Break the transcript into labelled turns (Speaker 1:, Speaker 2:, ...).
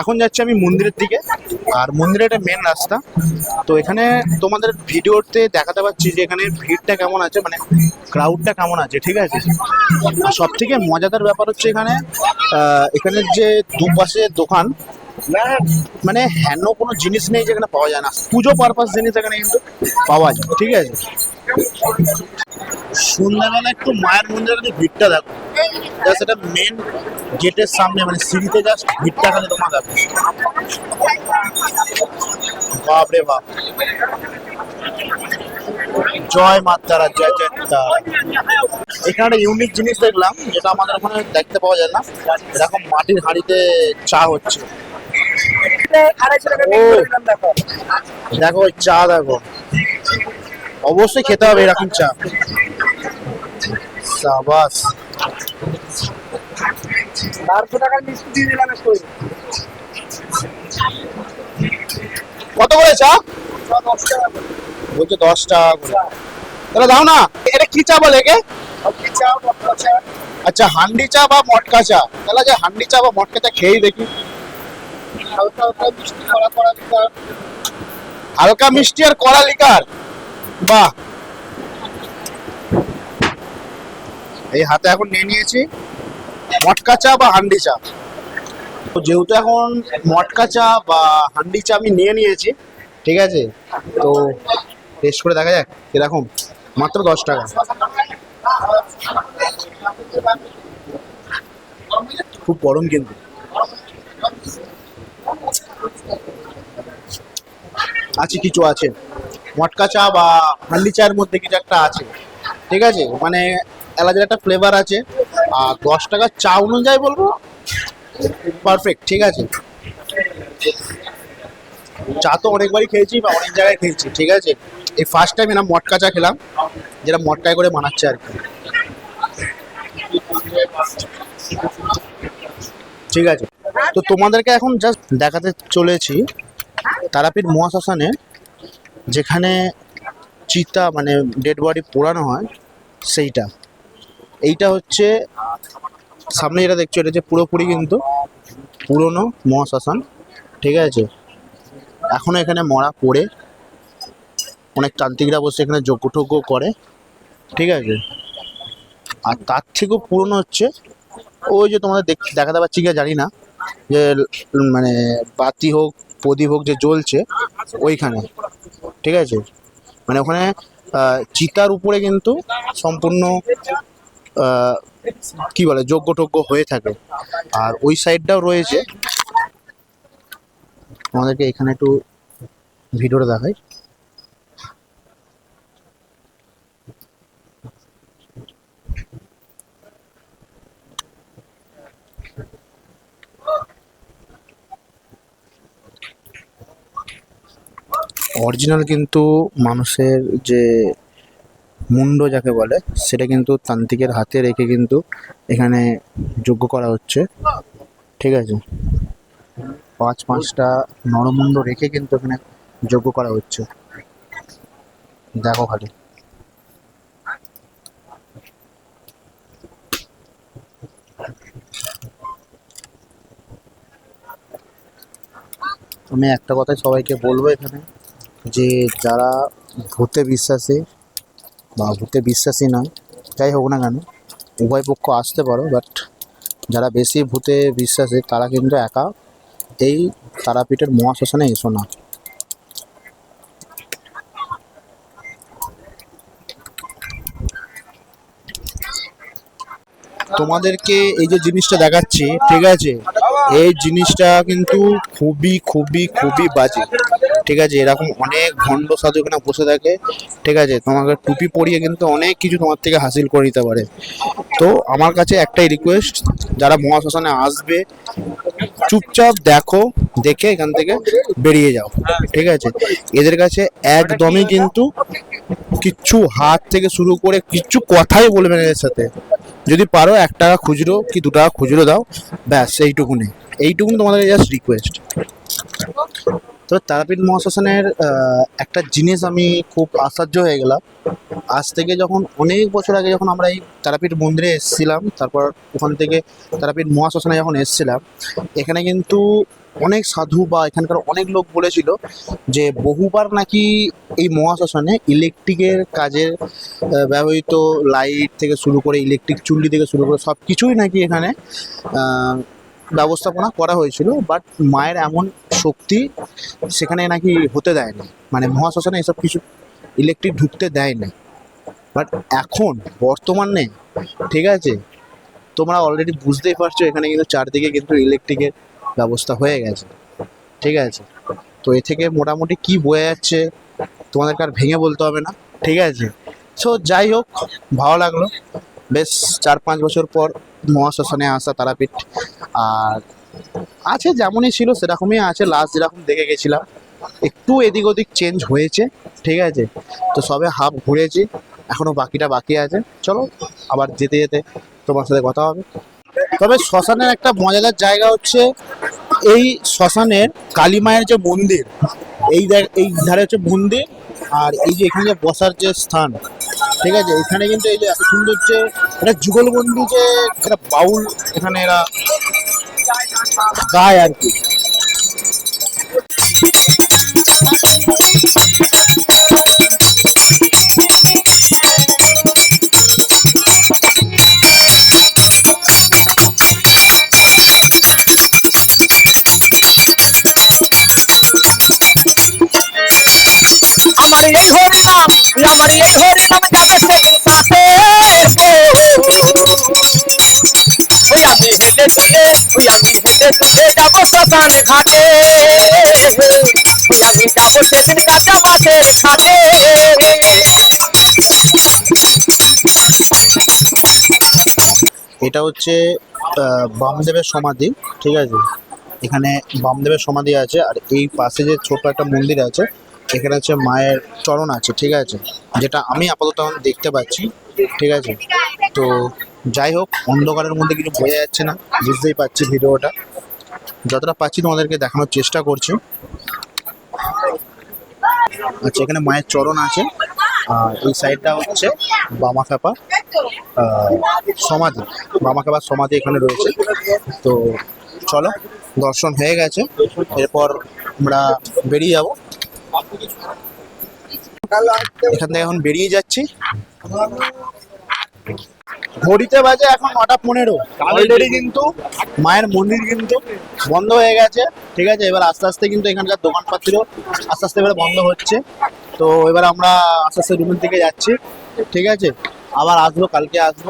Speaker 1: এখন যাচ্ছি আমি মন্দিরের দিকে। আর মন্দিরের একটা মেন রাস্তা। তো এখানে তোমাদের ভিডিওতে দেখাতে পাচ্ছি যে এখানে ভিড়টা কেমন আছে মানে ক্রাউডটা কেমন আছে ঠিক আছে? আর সব থেকে মজাদার ব্যাপার হচ্ছে এখানে আহ, এখানের যে দুপাশে দোকান মানে হেন কোনো জিনিস নেই যেখানে পাওয়া যায় না। পুজো পারপাস জিনিস এখানে কিন্তু পাওয়া যায় ঠিক আছে? সন্ধ্যাবেলা একটু মায়ের মন্দিরের যে ভিড়টা দেখো। এটা মেন গেটের সামনে মানে সিঁড়িতে জাস্ট ভিড়টা খালি তোমার দেখো বাপ রে বাপ। জয় মাতারা জয় জয় তারা। এখানে একটা ইউনিক জিনিস দেখলাম, যেটা আমাদের ওখানে দেখতে পাওয়া যায় না। এরকম মাটির হাঁড়িতে চা হচ্ছে। দেখো চা, দেখো। অবশ্যই খেতে হবে এরকম চা। সাবাস।
Speaker 2: বারোশো টাকার মিষ্টি দিয়ে দিলাম
Speaker 1: কত করে চা বলছে দশ টাকা করে। তাহলে দাও না এটা কি চা বলে
Speaker 2: চা
Speaker 1: আচ্ছা হান্ডি চা বা মটকা চা? তাহলে যে হান্ডি চা বা মটকা চা খেয়েই দেখি।
Speaker 2: হালকা হালকা মিষ্টি দিতে
Speaker 1: হালকা মিষ্টি আর কড়া লিকার? বাহ এই হাতে এখন নিয়ে নিয়েছি মটকা চা বা হান্ডি চা। তো যেহেতু এখন মটকা চা বা হান্ডি চা আমি নিয়ে নিয়েছি, ঠিক আছে? তো টেস্ট করে দেখা যাক, কীরকম? মাত্র দশ টাকা। খুব গরম কিন্তু। আছে, কিছু আছে। মটকা চা বা হান্ডি চায়ের মধ্যে কিছু একটা আছে, ঠিক আছে? মানে এলাচের একটা ফ্লেভার আছে। আর দশ টাকার চা অনুযায়ী বলব পারফেক্ট ঠিক আছে? চা তো অনেকবারই খেয়েছি বা অনেক জায়গায় খেয়েছি, ঠিক আছে? এই ফার্স্ট টাইম এরকম মটকা চা খেলাম, যেটা মটকায় করে বানাচ্ছে আর কি। ঠিক আছে? তো তোমাদেরকে এখন জাস্ট দেখাতে চলেছি তারাপীঠ মহাশ্মশানে, যেখানে চিতা মানে ডেড বডি পোড়ানো হয়, সেইটা। এইটা হচ্ছে, সামনে যেটা দেখছ, এটা হচ্ছে পুরোপুরি কিন্তু পুরনো মহাশ্মশান, ঠিক আছে? এখনও এখানে মরা, পড়ে। অনেক তান্ত্রিকরা বসে এখানে যজ্ঞ করে, ঠিক আছে? আর তার থেকেও পুরনো হচ্ছে, ওই যে তোমাদের দেখ- দেখাতে পাচ্ছি কি জানি না, যে মানে বাতি হোক, প্রদীপ হোক যে জ্বলছে, ওইখানে, ঠিক আছে? মানে ওখানে চিতার উপরে কিন্তু সম্পূর্ণ কি বলে যোগ্য টজ্ঞ হয়ে থাকে। আর ওই সাইডটাও রয়েছে। আমাদেরকে এখানে একটু ভিডিওটা দেখাই। অরিজিনাল কিন্তু মানুষের যে মুন্ড যাকে বলে, সেটা কিন্তু তান্ত্রিকের হাতে রেখে কিন্তু এখানে যজ্ঞ করা হচ্ছে। ঠিক আছে? পাঁচ পাঁচটা নরমুণ্ড রেখে কিন্তু এখানে যজ্ঞ করা হচ্ছে। দেখো খালি। আমি একটা কথাই সবাইকে বলব এখানে, যে যারা ভূতে বিশ্বাসী বা ভূতে বিশ্বাসী নয়। যাই হোক না কেন, উভয় পক্ষ আসতে পারো বাট যারা বেশি ভূতে বিশ্বাসী তারা কিন্তু একা। এই তারাপীঠের মহাশ্মশানে এসো না। তোমাদেরকে এই যে জিনিসটা দেখাচ্ছি, ঠিক আছে? এই জিনিসটা কিন্তু খুবই খুবই খুবই বাজে। ঠিক আছে, এরকম অনেক ভণ্ড সাধু এখানে বসে থাকে। ঠিক আছে, তোমাকে টুপি পরিয়ে কিন্তু অনেক কিছু তোমার থেকে হাসিল করে নিতে পারে। তো আমার কাছে একটাই রিকোয়েস্ট যারা মহাশ্মশানে আসবে, চুপচাপ দেখো, দেখে এখান থেকে বেরিয়ে যাও। ঠিক আছে, এদের কাছে একদমই কিন্তু কিচ্ছু হাত থেকে শুরু করে কিচ্ছু কথাই বলবে না এর সাথে। যদি পারো এক টাকা খুচরো কি দু টাকা খুচরো দাও, ব্যাস, এইটুকুনি। এইটুকুনি তোমাদের জাস্ট রিকোয়েস্ট তো তারাপীঠ মহাশ্মশানের একটা জিনিস আমি খুব আশ্চর্য হয়ে গেলাম। আজ থেকে যখন অনেক বছর আগে যখন আমরা এই তারাপীঠ মন্দিরে এসেছিলাম, তারপর ওখান থেকে তারাপীঠ মহাশ্মশানে যখন এসেছিলাম, এখানে কিন্তু অনেক সাধু বা এখানকার অনেক লোক বলেছিল যে বহুবার নাকি এই মহাশ্মশানে ইলেকট্রিকের কাজের ব্যবহৃত লাইট থেকে শুরু করে ইলেকট্রিক চুল্লি থেকে শুরু করে সব কিছুই নাকি এখানে ব্যবস্থাপনা করা হয়েছিল। বাট মায়ের এমন শক্তি সেখানে নাকি হতে দেয় না মানে মহাশ্মশানে এসব কিছু ইলেকট্রিক ঢুকতে দেয় না বাট এখন, বর্তমানে, ঠিক আছে, তোমরা অলরেডি বুঝতেই পারছ, এখানে কিন্তু চারদিকে কিন্তু ইলেকট্রিকের ব্যবস্থা হয়ে গেছে। ঠিক আছে? তো এ থেকে মোটামুটি কি বয়ে যাচ্ছে, তোমাদেরকে আর ভেঙে বলতে হবে না। ঠিক আছে? সো যাই হোক, ভালো লাগল। বেশ, চার পাঁচ বছর পর মহাশ্মশানে আসা তারাপীঠ। আর আছে যেমনই ছিল, সেরকমই আছে। লাস্ট যেরকম দেখে গেছিলাম, একটু এদিক ওদিক চেঞ্জ হয়েছে। ঠিক আছে? তো সবে হাফ ঘুরেছি, এখনও বাকিটা বাকি আছে। চলো, আবার যেতে যেতে তোমার সাথে কথা হবে। তবে শ্মশানের একটা মজাদার জায়গা হচ্ছে এই শ্মশানের কালী মায়ের যে মন্দির, এই এই ধারে হচ্ছে মন্দির আর এই যে এখানে বসার যে স্থান, ঠিক আছে? এখানে কিন্তু এই যে এত সুন্দর যে এটা যুগলবন্দি যে একটা বাউল এখানে এরা গায় আর কি। এটা হচ্ছে বামদেবের সমাধি, ঠিক আছে? এখানে বামদেবের সমাধি আছে, আর এই পাশে যে ছোট একটা মন্দির আছে এখানে হচ্ছে মায়ের চরণ আছে ঠিক আছে? যেটা আমি আপাতত দেখতে পাচ্ছি ঠিক আছে? তো যাই হোক অন্ধকারের মধ্যে কিছু বোঝা যাচ্ছে না বুঝতেই পারছি ভিডিওটা। যতটা পাচ্ছি তোমাদেরকে দেখানোর চেষ্টা করছি। আচ্ছা এখানে মায়ের চরণ আছে আর এই সাইডটা হচ্ছে বামাখ্যাপা আহ, সমাধি। বামাখ্যাপার সমাধি এখানে রয়েছে। তো চলো দর্শন হয়ে গেছে। এরপর আমরা বেরিয়ে যাব। এখান থেকে এখন বেরিয়ে যাচ্ছি। ঘড়িতে বাজে এখন নটা পনেরো। অলরেডি কিন্তু মায়ের মন্দির কিন্তু বন্ধ হয়ে গেছে। ঠিক আছে, এবার আস্তে আস্তে কিন্তু এখানকার দোকানপাতিরও আস্তে আস্তে এবার বন্ধ হচ্ছে। তো এবার আমরা আস্তে আস্তে রুমের দিকে যাচ্ছি। ঠিক আছে, আবার আসব, কালকে আসব।